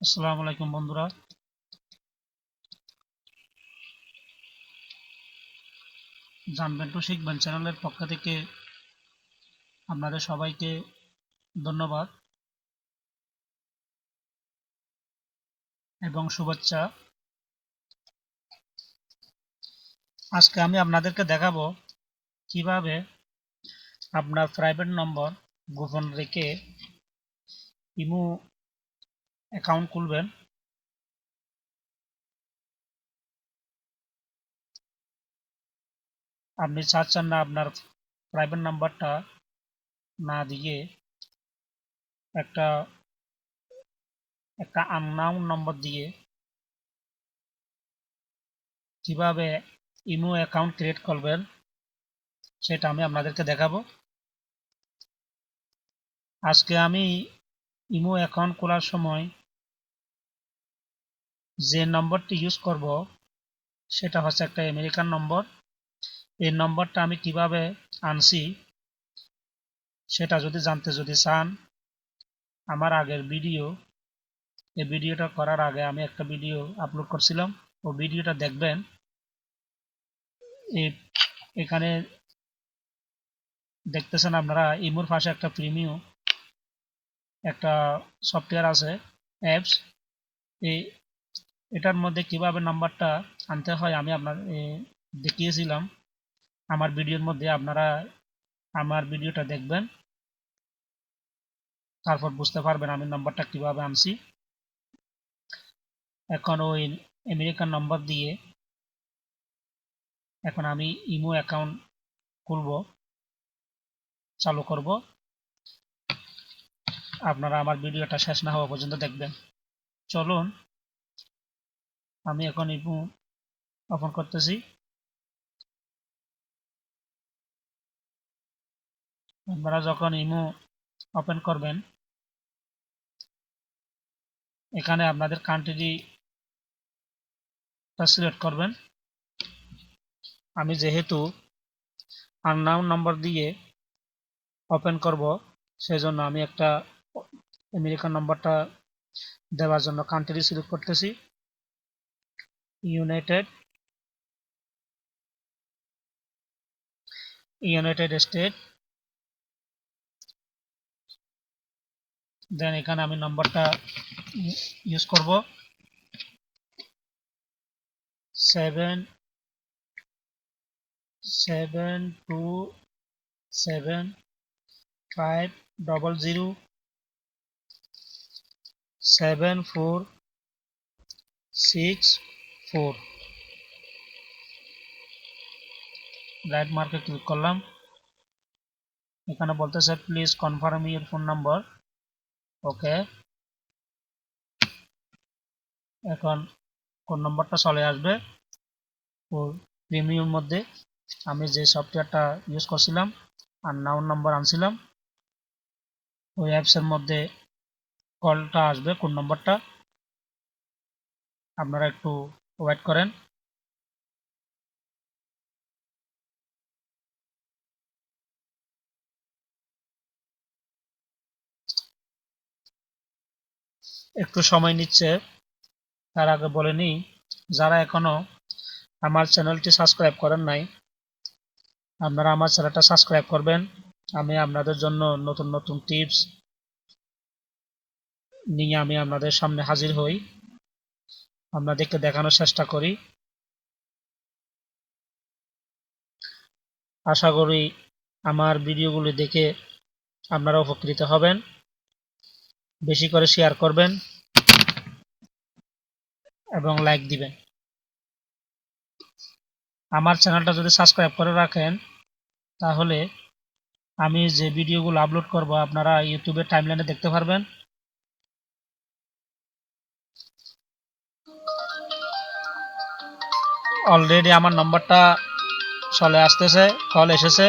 আসসালামু আলাইকুম, বন্ধুরা। জানবেন টু শিখবেন চ্যানেলের পক্ষ থেকে আপনাদের সবাইকে ধন্যবাদ এবং শুভেচ্ছা। আজকে আমি আপনাদেরকে দেখাবো কীভাবে আপনার প্রাইভেট নম্বর গোপন রেখে ইমো অ্যাকাউন্ট খুলবেন। আপনি চাচ্ছেন না আপনার প্রাইভেট নাম্বারটা না দিয়ে একটা একটা আননাউন নম্বর দিয়ে কীভাবে ইমো অ্যাকাউন্ট ক্রিয়েট করবেন সেটা আমি আপনাদেরকে দেখাবো। আজকে আমি ইমো অ্যাকাউন্ট খোলার সময় যে নম্বরটি ইউজ করব, সেটা হচ্ছে একটা আমেরিকান নম্বর। এই নম্বরটা আমি কীভাবে আনছি, সেটা যদি জানতে যদি চান, আমার আগের ভিডিও এই ভিডিওটা করার আগে আমি একটা ভিডিও আপলোড করছিলাম। ও ভিডিওটা দেখবেন এখানে দেখতেছেন আপনারা, ইমোর পাশে একটা প্রিমিয়াম একটা সফটওয়্যার আছে অ্যাপস এই এটার মধ্যে কীভাবে নাম্বারটা আনতে হয় আমি আপনার দেখিয়েছিলাম। আমার ভিডিওর মধ্যে আপনারা আমার ভিডিওটা দেখবেন। তারপর বুঝতে পারবেন আমি নাম্বারটা কীভাবে আনছি। এখন ওই আমেরিকান নম্বর দিয়ে এখন আমি ইমো অ্যাকাউন্ট খুলব, চালু করব। আপনারা আমার ভিডিওটা শেষ না হওয়া পর্যন্ত দেখবেন। চলুন আমি এখন ইমো ওপেন করতেছি। আপনারা যখন ইমো ওপেন করবেন, এখানে আপনাদের কান্ট্রি সিলেক্ট করবেন। আমি যেহেতু আননাউন নাম্বার দিয়ে ওপেন করব, সেজন্য আমি একটা আমেরিকান নাম্বারটা দেওয়ার জন্য কান্ট্রি সিলেক্ট করতেছি। ইউনাইটেড ইউনাইটেড স্টেট দেন এখানে আমি নাম্বারটা ইউজ করব। Seven seven two seven five double zero seven four six four right মার্কে ক্লিক করলাম। এখানে বলতেছে please confirm your phone number okay এখন কোন নম্বরটা চলে আসবে। ও প্রিমিয়াম মধ্যে আমি যে সফটওয়্যারটা ইউজ করছিলাম আর নাউন নাম্বার আনছিলাম, ওই অ্যাপসের মধ্যে কলটা আসবে কোন নম্বরটা আপনারা একটু ওয়েট করেন। একটু সময় নিচ্ছে। তার আগে বলে নিই, যারা এখনও আমার চ্যানেলটি সাবস্ক্রাইব করেন নাই, আপনারা আমার চ্যানেলটা সাবস্ক্রাইব করবেন। আমি আপনাদের জন্য নতুন নতুন টিপস নিয়ে আমি আপনাদের সামনে হাজির হই। আপনাদেরকে দেখানোর চেষ্টা করি। আশা করি আমার ভিডিওগুলি দেখে আপনারা উপকৃত হবেন। বেশি করে শেয়ার করবেন এবং লাইক দিবেন। আমার চ্যানেলটা যদি সাবস্ক্রাইব করে রাখেন, তাহলে আমি যে ভিডিওগুলো আপলোড করব, আপনারা ইউটিউবের টাইমলাইনে দেখতে পারবেন। অলরেডি আমার নম্বরটা চলে আসতেছে কল এসেছে।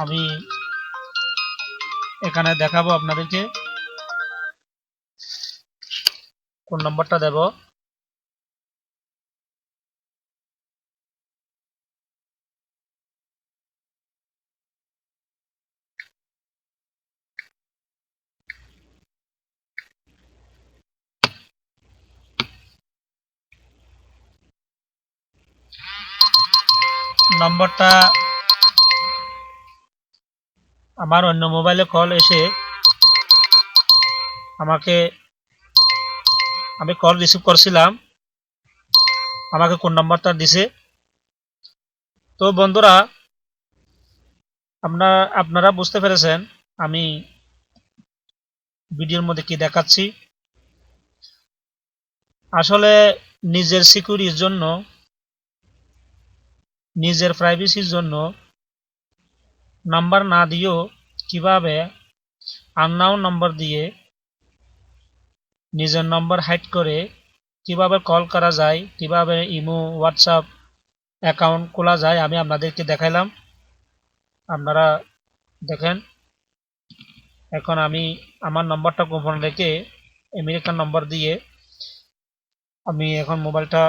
আমি এখানে দেখাবো আপনাদেরকে। কোন নম্বরটা দেব? নম্বরটা আমার অন্য মোবাইলে কল এসে আমাকে, আমি কল রিসিভ করছিলাম। আমাকে কোন নম্বরটা দিছে? তো বন্ধুরা, আপনার, আপনারা বুঝতে পেরেছেন আমি ভিডিওর মধ্যে কি দেখাচ্ছি। আসলে নিজের সিকিউরিটির জন্য নিজের প্রাইভেসির জন্য নাম্বার না দিয়েও কীভাবে আননাউন নম্বর দিয়ে নিজের নম্বর হাইড করে কীভাবে কল করা যায়, কীভাবে ইমো হোয়াটসঅ্যাপ অ্যাকাউন্ট খোলা যায়, আমি আপনাদেরকে দেখাইলাম। আপনারা দেখেন, এখন আমি আমার নম্বরটা গোপন রেখে আমেরিকান নম্বর দিয়ে আমি এখন মোবাইলটা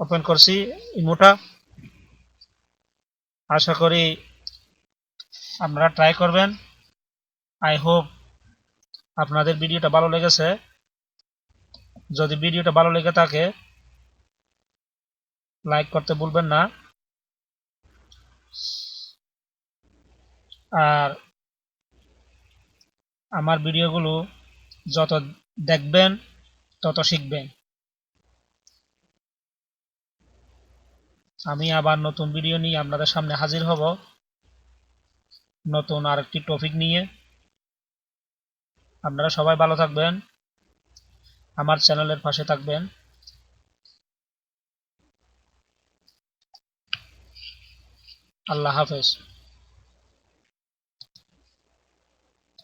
ওপেন করছি ইমোটা আশা করি আপনারা ট্রাই করবেন। আই হোপ আপনাদের ভিডিওটা ভালো লেগেছে। যদি ভিডিওটা ভালো লেগে থাকে লাইক করতে ভুলবেন না। আর আমার ভিডিওগুলো যত দেখবেন, তত শিখবেন। আমি আবার নতুন ভিডিও নিয়ে আপনাদের সামনে হাজির হব। নতুন আরেকটি টপিক নিয়ে। আপনারা সবাই ভালো থাকবেন। আমার চ্যানেলের পাশে থাকবেন। আল্লাহ হাফেজ।